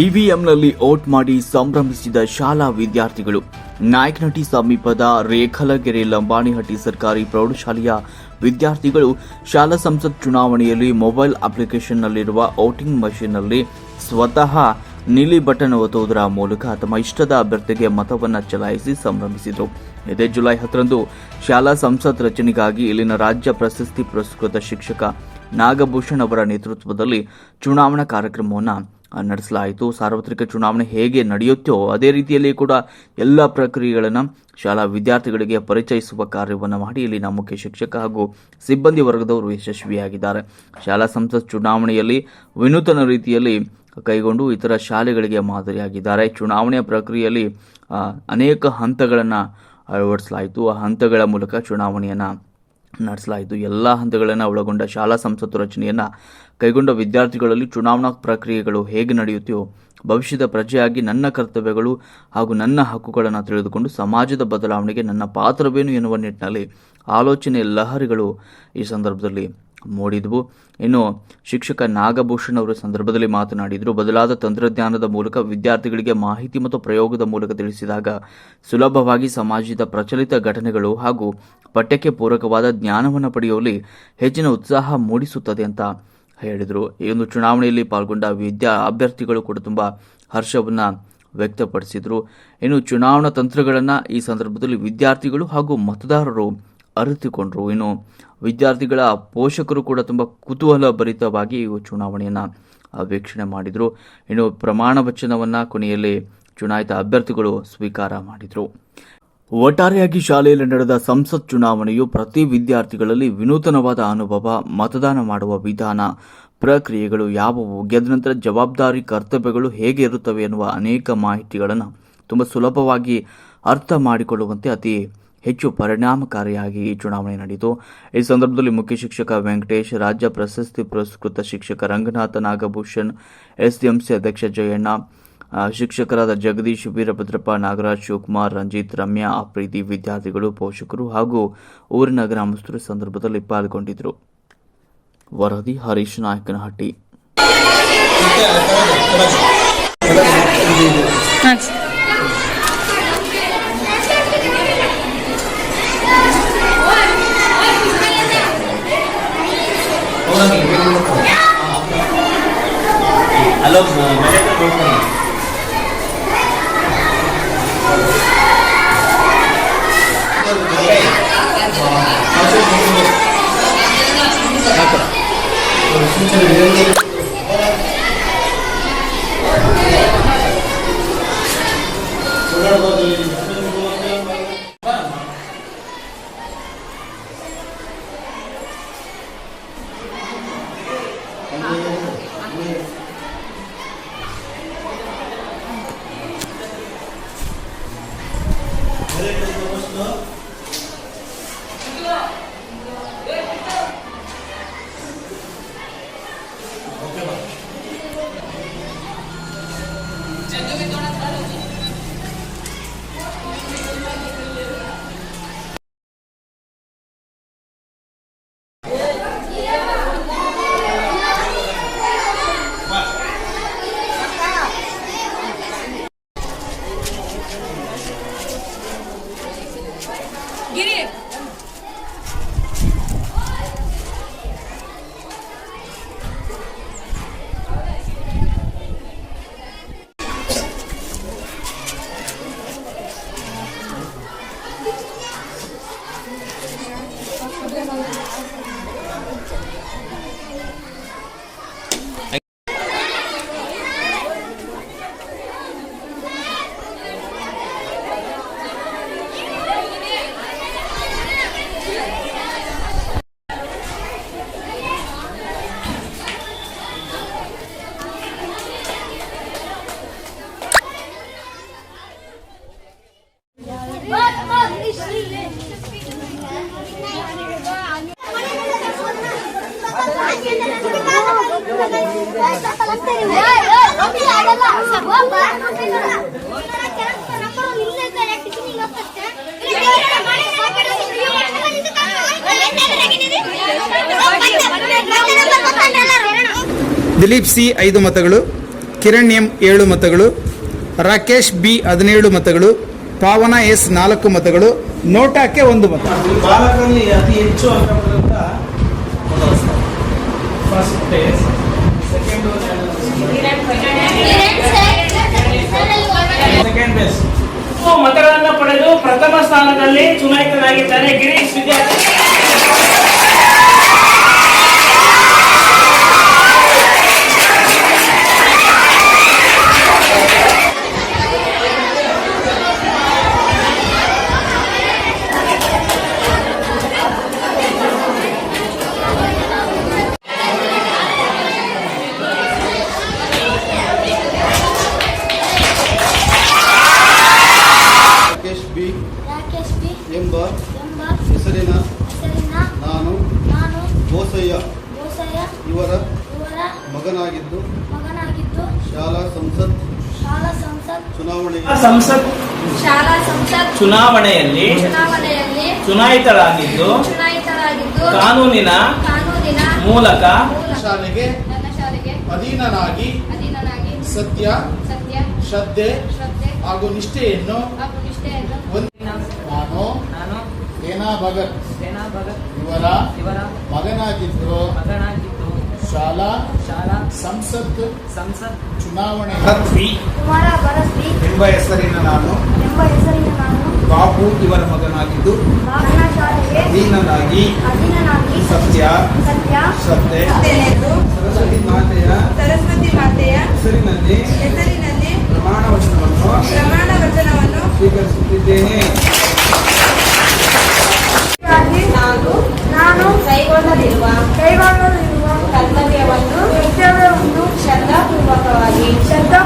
ಇವಿಎಂನಲ್ಲಿ vote ಮಾಡಿ ಸಂಭ್ರಮಿಸಿದ ಶಾಲಾ ವಿದ್ಯಾರ್ಥಿಗಳು. ನಾಯಕನಹಟ್ಟಿ ಸಮೀಪದ ರೇಖಲಗೆರೆ ಲಂಬಾಣಿಹಟ್ಟಿ ಸರ್ಕಾರಿ ಪ್ರೌಢಶಾಲೆಯ ವಿದ್ಯಾರ್ಥಿಗಳು ಶಾಲಾ ಸಂಸತ್ ಚುನಾವಣೆಯಲ್ಲಿ ಮೊಬೈಲ್ ಅಪ್ಲಿಕೇಶನ್ನಲ್ಲಿರುವ ವೋಟಿಂಗ್ ಮಷೀನ್ನಲ್ಲಿ ಸ್ವತಃ ನೀಲಿ ಬಟನ್ ಒತ್ತುವುದರ ಮೂಲಕ ತಮ್ಮ ಇಷ್ಟದ ಅಭ್ಯರ್ಥಿಗೆ ಮತವನ್ನು ಚಲಾಯಿಸಿ ಸಂಭ್ರಮಿಸಿದರು. ಇದೇ ಜುಲೈ ಹತ್ತರಂದು ಶಾಲಾ ಸಂಸತ್ ರಚನೆಗಾಗಿ ಇಲ್ಲಿನ ರಾಜ್ಯ ಪ್ರಶಸ್ತಿ ಪುರಸ್ಕೃತ ಶಿಕ್ಷಕ ನಾಗಭೂಷಣ್ ಅವರ ನೇತೃತ್ವದಲ್ಲಿ ಚುನಾವಣಾ ಕಾರ್ಯಕ್ರಮವನ್ನು ನಡೆಸಲಾಯಿತು. ಸಾರ್ವತ್ರಿಕ ಚುನಾವಣೆ ಹೇಗೆ ನಡೆಯುತ್ತೋ ಅದೇ ರೀತಿಯಲ್ಲಿ ಕೂಡ ಎಲ್ಲ ಪ್ರಕ್ರಿಯೆಗಳನ್ನು ಶಾಲಾ ವಿದ್ಯಾರ್ಥಿಗಳಿಗೆ ಪರಿಚಯಿಸುವ ಕಾರ್ಯವನ್ನು ಮಾಡಿ ಇಲ್ಲಿನ ಮುಖ್ಯ ಶಿಕ್ಷಕ ಹಾಗೂ ಸಿಬ್ಬಂದಿ ವರ್ಗದವರು ಯಶಸ್ವಿಯಾಗಿದ್ದಾರೆ. ಶಾಲಾ ಸಂಸತ್ ಚುನಾವಣೆಯಲ್ಲಿ ವಿನೂತನ ರೀತಿಯಲ್ಲಿ ಕೈಗೊಂಡು ಇತರ ಶಾಲೆಗಳಿಗೆ ಮಾದರಿಯಾಗಿದ್ದಾರೆ. ಚುನಾವಣೆಯ ಪ್ರಕ್ರಿಯೆಯಲ್ಲಿ ಅನೇಕ ಹಂತಗಳನ್ನು ಅಳವಡಿಸಲಾಯಿತು. ಆ ಹಂತಗಳ ಮೂಲಕ ಚುನಾವಣೆಯನ್ನು ನಡೆಸಲಾಯಿತು. ಎಲ್ಲ ಹಂತಗಳನ್ನು ಒಳಗೊಂಡ ಶಾಲಾ ಸಂಸತ್ತು ರಚನೆಯನ್ನು ಕೈಗೊಂಡ ವಿದ್ಯಾರ್ಥಿಗಳಲ್ಲಿ ಚುನಾವಣಾ ಪ್ರಕ್ರಿಯೆಗಳು ಹೇಗೆ ನಡೆಯುತ್ತೆಯೋ ಭವಿಷ್ಯದ ಪ್ರಜೆಯಾಗಿ ನನ್ನ ಕರ್ತವ್ಯಗಳು ಹಾಗೂ ನನ್ನ ಹಕ್ಕುಗಳನ್ನು ತಿಳಿದುಕೊಂಡು ಸಮಾಜದ ಬದಲಾವಣೆಗೆ ನನ್ನ ಪಾತ್ರವೇನು ಎನ್ನುವ ನಿಟ್ಟಿನಲ್ಲಿ ಆಲೋಚನೆ ಲಹರಿಗಳು ಈ ಸಂದರ್ಭದಲ್ಲಿ ಮೂಡಿದವು. ಇನ್ನು ಶಿಕ್ಷಕ ನಾಗಭೂಷಣ್ ಅವರ ಸಂದರ್ಭದಲ್ಲಿ ಮಾತನಾಡಿದರು, ಬದಲಾದ ತಂತ್ರಜ್ಞಾನದ ಮೂಲಕ ವಿದ್ಯಾರ್ಥಿಗಳಿಗೆ ಮಾಹಿತಿ ಮತ್ತು ಪ್ರಯೋಗದ ಮೂಲಕ ತಿಳಿಸಿದಾಗ ಸುಲಭವಾಗಿ ಸಮಾಜದ ಪ್ರಚಲಿತ ಘಟನೆಗಳು ಹಾಗೂ ಪಠ್ಯಕ್ಕೆ ಪೂರಕವಾದ ಜ್ಞಾನವನ್ನು ಪಡೆಯುವಲ್ಲಿ ಹೆಚ್ಚಿನ ಉತ್ಸಾಹ ಮೂಡಿಸುತ್ತದೆ ಅಂತ ಹೇಳಿದರು. ಈ ಒಂದು ಚುನಾವಣೆಯಲ್ಲಿ ಪಾಲ್ಗೊಂಡ ವಿದ್ಯಾ ಅಭ್ಯರ್ಥಿಗಳು ಕೂಡ ತುಂಬ ಹರ್ಷವನ್ನು ವ್ಯಕ್ತಪಡಿಸಿದರು. ಇನ್ನು ಚುನಾವಣಾ ತಂತ್ರಗಳನ್ನು ಈ ಸಂದರ್ಭದಲ್ಲಿ ವಿದ್ಯಾರ್ಥಿಗಳು ಹಾಗೂ ಮತದಾರರು ಅರಿತುಕೊಂಡರು. ಇನ್ನು ವಿದ್ಯಾರ್ಥಿಗಳ ಪೋಷಕರು ಕೂಡ ತುಂಬ ಕುತೂಹಲ ಭರಿತವಾಗಿ ಚುನಾವಣೆಯನ್ನು ವೀಕ್ಷಣೆ ಮಾಡಿದರು. ಇನ್ನು ಪ್ರಮಾಣ ವಚನವನ್ನು ಕೊನೆಯಲ್ಲಿ ಚುನಾಯಿತ ಅಭ್ಯರ್ಥಿಗಳು ಸ್ವೀಕಾರ ಮಾಡಿದರು. ಒಟ್ಟಾರೆಯಾಗಿ ಶಾಲೆಯಲ್ಲಿ ನಡೆದ ಸಂಸತ್ ಚುನಾವಣೆಯು ಪ್ರತಿ ವಿದ್ಯಾರ್ಥಿಗಳಲ್ಲಿ ವಿನೂತನವಾದ ಅನುಭವ, ಮತದಾನ ಮಾಡುವ ವಿಧಾನ, ಪ್ರಕ್ರಿಯೆಗಳು ಯಾವುವು, ಗೆದ್ದ ನಂತರ ಜವಾಬ್ದಾರಿ, ಕರ್ತವ್ಯಗಳು ಹೇಗೆ ಇರುತ್ತವೆ ಎನ್ನುವ ಅನೇಕ ಮಾಹಿತಿಗಳನ್ನು ತುಂಬ ಸುಲಭವಾಗಿ ಅರ್ಥ ಮಾಡಿಕೊಳ್ಳುವಂತೆ ಅತಿ ಹೆಚ್ಚು ಪರಿಣಾಮಕಾರಿಯಾಗಿ ಈ ಚುನಾವಣೆ ನಡೆಯಿತು ಈ ಸಂದರ್ಭದಲ್ಲಿ ಮುಖ್ಯ ಶಿಕ್ಷಕ ವೆಂಕಟೇಶ್, ರಾಜ್ಯ ಪ್ರಶಸ್ತಿ ಪುರಸ್ಕೃತ ಶಿಕ್ಷಕ ರಂಗನಾಥ ನಾಗಭೂಷಣ್, ಎಸ್ಡಿಎಂಸಿ ಅಧ್ಯಕ್ಷ ಜಯಣ್ಣ ಶಿಕ್ಷಕರಾದ ಜಗದೀಶ್, ವೀರಭದ್ರಪ್ಪ, ನಾಗರಾಜ್, ಶಿವಕುಮಾರ್, ರಂಜಿತ್, ರಮ್ಯಾ, ಅಪ್ರೀತಿ ವಿದ್ಯಾರ್ಥಿಗಳು, ಪೋಷಕರು ಹಾಗೂ ಊರಿನ ಗ್ರಾಮಸ್ಥರು ಸಂದರ್ಭದಲ್ಲಿ ಪಾಲ್ಗೊಂಡಿದ್ದರು. ವರದಿ Harish Nayakanahatti. 老子没得那么多钱。老子。是。Je devais dans la salle aussi. Dilip C ಐದು ಮತಗಳು, ಕಿರಣ್ ಎಂ ಏಳು ಮತಗಳು, ರಾಕೇಶ್ ಬಿ ಹದಿನೇಳು ಮತಗಳು, ಪಾವನ ಎಸ್ ನಾಲ್ಕು ಮತಗಳು, ನೋಟಾಕ್ಕೆ ಒಂದು ಮತ. ಬಾಲಕರಲ್ಲಿ ಅತಿ ಹೆಚ್ಚು ಅಂಕ first place second second place ಮತಗಳನ್ನು ಪಡೆದು ಪ್ರಥಮ ಸ್ಥಾನದಲ್ಲಿ ಚುನಾಯಿತರಾಗಿದ್ದಾರೆ. ಗಿರೀಶ್ ವಿದ್ಯಾರ್ಥಿ. ರಾಕೇಶ್ ಬಿ. ರಾಕೇಶ್ ಬಿ. ಎಂಬ ಎಂಬ ಹೆಸರಿನ ಹೆಸರಿನ ನಾನು ನಾನು ಬೋಸಯ್ಯ. ಗೋಸಯ್ಯ ಇವರ ಇವರ ಮಗನಾಗಿದ್ದು ಮಗನಾಗಿದ್ದು ಶಾಲಾ ಸಂಸತ್ ಶಾಲಾ ಸಂಸತ್ ಚುನಾವಣೆ ಸಂಸತ್. ಶಾಲಾ ಸಂಸತ್ ಚುನಾವಣೆಯಲ್ಲಿ ಚುನಾವಣೆಯಲ್ಲಿ ಚುನಾಯಿತರಾಗಿದ್ದು ಚುನಾಯಿತರಾಗಿದ್ದು ಕಾನೂನಿನ ಕಾನೂನಿನ ಮೂಲಕ ಮೂಲಕ ಶಾಲೆಗೆ ನನ್ನ ಶಾಲೆಗೆ ಅಧೀನನಾಗಿ ಅಧೀನನಾಗಿ ಸತ್ಯ ಸತ್ಯ ಶ್ರದ್ಧೆ ಶ್ರದ್ಧೆ ಹಾಗೂ ನಿಷ್ಠೆಯನ್ನು ನಾನು ನಾನು ಸೇನಾ ಭಗತ್. ಸೇನಾ ಭಗತ್. ಇವರ ಇವರ ಮಗನಾಗಿದ್ದು ಮಗನಾಗಿದ್ದು ಶಾಲಾ ಶಾಲಾ ಸಂಸತ್ ಸಂಸತ್ ಚುನಾವಣೆ. ಎಂಬ ಹೆಸರಿನ ನಾನು. ಎಂಬ ಹೆಸರಿನ ನಾನು. ಬಾಬು ಇವರ ಮಗನಾಗಿದ್ದು. ಅಧೀನನಾಗಿ. ಅಧೀನನಾಗಿ. ಸತ್ಯ. ಸತ್ಯ. ಸರಸ್ವತಿ ಮಾತೆಯ. ಸರಸ್ವತಿ ಮಾತೆಯ. ಹೆಸರಿನಲ್ಲಿ. ఉంటేనే ನಾನು ಕೈಗೊಂಡಲಿರುವ ಕೈಗೊಂಡಲಿರುವ ಕರ್ತವ್ಯವನ್ನು ಕರ್ತವ್ಯವನ್ನು ಶ್ರದ್ಧಾಪೂರ್ವಕವಾಗಿ ಶ್ರದ್ಧಾ